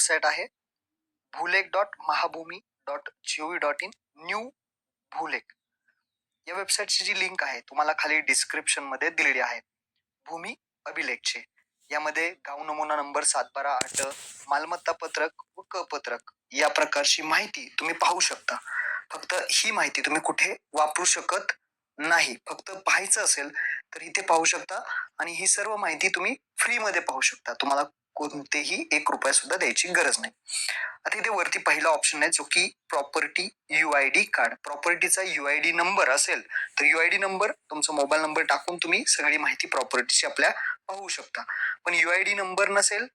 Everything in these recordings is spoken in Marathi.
वेबसाईट आहे. Bhulekh dot Mahabhumi dot gov dot in. New Bhulekh. या वेबसाईटची जी लिंक आहे तुम्हाला खाली डिस्क्रिप्शनमध्ये दिलेली आहे. भूमी अभिलेखचे. यामध्ये गाव नमुना नंबर सात बारा आठ मालमत्ता पत्रक व क पत्रक या प्रकारची माहिती तुम्ही पाहू शकता. फक्त ही माहिती तुम्ही कुठे वापरू शकत नाही. फक्त पाहायचं असेल तर इथे पाहू शकता आणि ही सर्व माहिती तुम्ही फ्रीमध्ये पाहू शकता. तुम्हाला कोणतेही एक रुपया सुद्धा द्यायची गरज नाही. आता इथे वरती पहिला ऑप्शन आहे जो की property U I D card प्रॉपर्टीचा U I D number असेल तर यू आय डी नंबर तुमचा मोबाईल नंबर टाकून तुम्ही सगळी माहिती प्रॉपर्टीची आपल्या पाहू शकता. पण यू आय डी नंबर नसेल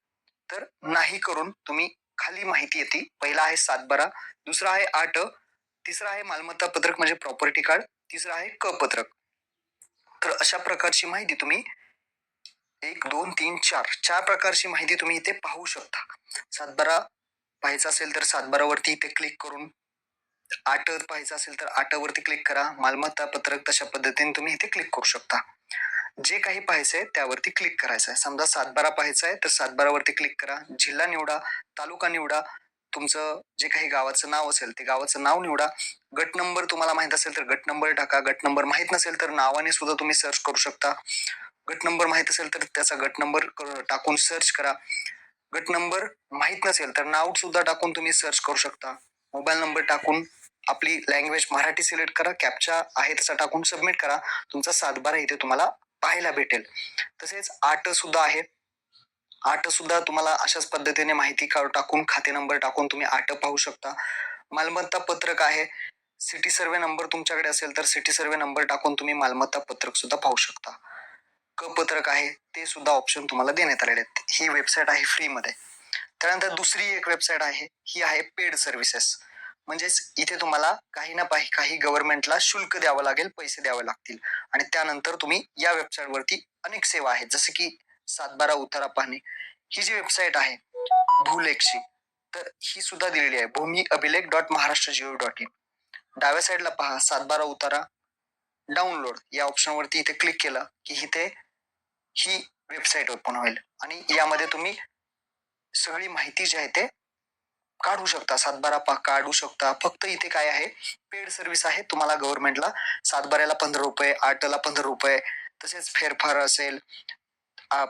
तर नाही करून तुम्ही खाली माहिती येते. पहिला आहे सात बारा दुसरा आहे आठ तिसरा आहे मालमत्ता पत्रक म्हणजे प्रॉपर्टी कार्ड तिसरा आहे क पत्रक तर अशा प्रकारची माहिती तुम्ही एक दोन तीन चार. चार प्रकारची माहिती तुम्ही इथे पाहू शकता. सातबारा पाहायचा असेल तर सातबारावरती इथे क्लिक करून आठ पाहायचं असेल तर आठवरती क्लिक करा. मालमत्ता पत्रक तशा पद्धतीने तुम्ही इथे क्लिक करू शकता. जे काही पाहायचंय त्यावरती क्लिक करायचं आहे समजा सातबारा पाहायचं आहे तर सातबारावरती क्लिक करा. जिल्हा निवडा तालुका निवडा तुमचं जे काही गावाचं नाव असेल ते गावाचं नाव निवडा. गट नंबर तुम्हाला माहीत असेल तर गट नंबर टाका. गट नंबर माहीत नसेल तर नावाने सुद्धा तुम्ही सर्च करू शकता. गट नंबर माहीत असेल तर त्याचा गट नंबर टाकून सर्च करा. गट नंबर माहीत नसेल तर नाव सुद्धा टाकून तुम्ही सर्च करू शकता. मोबाईल नंबर टाकून आपली लँग्वेज मराठी सिलेक्ट करा. कॅप्चा आहे तसा टाकून सबमिट करा. तुमचा सातबारा इथे तुम्हाला पाहायला भेटेल. तसेच आठ सुद्धा आहे. आठ सुद्धा तुम्हाला अशाच पद्धतीने माहिती टाकून खाते नंबर टाकून तुम्ही आठ पाहू शकता. मालमत्ता पत्रक आहे. सिटी सर्वे नंबर तुमच्याकडे असेल तर सिटी सर्वे नंबर टाकून तुम्ही मालमत्ता पत्रक सुद्धा पाहू शकता. क पत्रक आहे ते सुद्धा ऑप्शन तुम्हाला देण्यात आलेले आहेत. ही वेबसाईट आहे फ्रीमध्ये त्यानंतर दुसरी एक वेबसाईट आहे ही आहे पेड सर्व्हिसेस म्हणजेच इथे तुम्हाला काही ना काही काही गव्हर्नमेंटला शुल्क द्यावं लागेल पैसे द्यावे लागतील. आणि त्यानंतर तुम्ही या वेबसाईट वरती अनेक सेवा आहेत जसे की सातबारा उतारा पाहणे. ही जी वेबसाईट आहे भूलेखची तर ही सुद्धा दिलेली आहे भूमी अभिलेख dot Maharashtra gov dot in डाव्या साईडला पहा सातबारा उतारा. डाउनलोड या ऑप्शन वरती इथे क्लिक केलं की इथे ही वेबसाईट ओपन होईल. आणि यामध्ये तुम्ही सगळी माहिती जी आहे ते काढू शकता. सातबारा पा काढू शकता. फक्त इथे काय आहे? पेड सर्व्हिस आहे. तुम्हाला गव्हर्नमेंटला सातबाऱ्याला पंधरा रुपये आठला पंधरा रुपये तसेच फेरफार असेल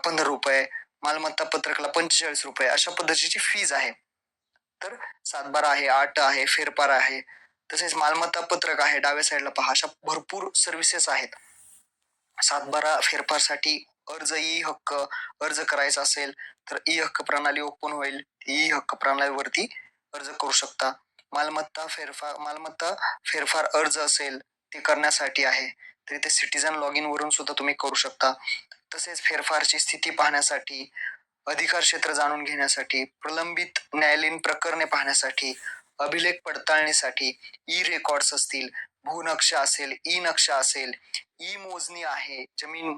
पंधरा रुपये मालमत्ता पत्रकला पंचेचाळीस रुपये अशा पद्धतीची फीज आहे. तर सातबारा आहे आठ आहे फेरफार आहे तसेच मालमत्ता पत्रक आहे डाव्या साईडला पहा. अशा भरपूर सर्व्हिसेस आहेत. सातबारा फेरफारसाठी अर्ज ई हक्क अर्ज करायचा असेल तर ई हक्क प्रणाली ओपन होईल. ई हक्क प्रणालीवरती अर्ज करू शकता. मालमत्ता फेरफार मालमत्ता फेरफार अर्ज असेल ते करण्यासाठी आहे. तर इथे सिटीजन लॉग इन वरून सुद्धा तुम्ही करू शकता. तसेच फेरफारची स्थिती पाहण्यासाठी अधिकार क्षेत्र जाणून घेण्यासाठी प्रलंबित न्यायालयीन प्रकरणे पाहण्यासाठी अभिलेख पडताळणीसाठी ई रेकॉर्ड्स असतील भूनक्षा असेल ई नक्षा असेल ई मोजणी आहे जमीन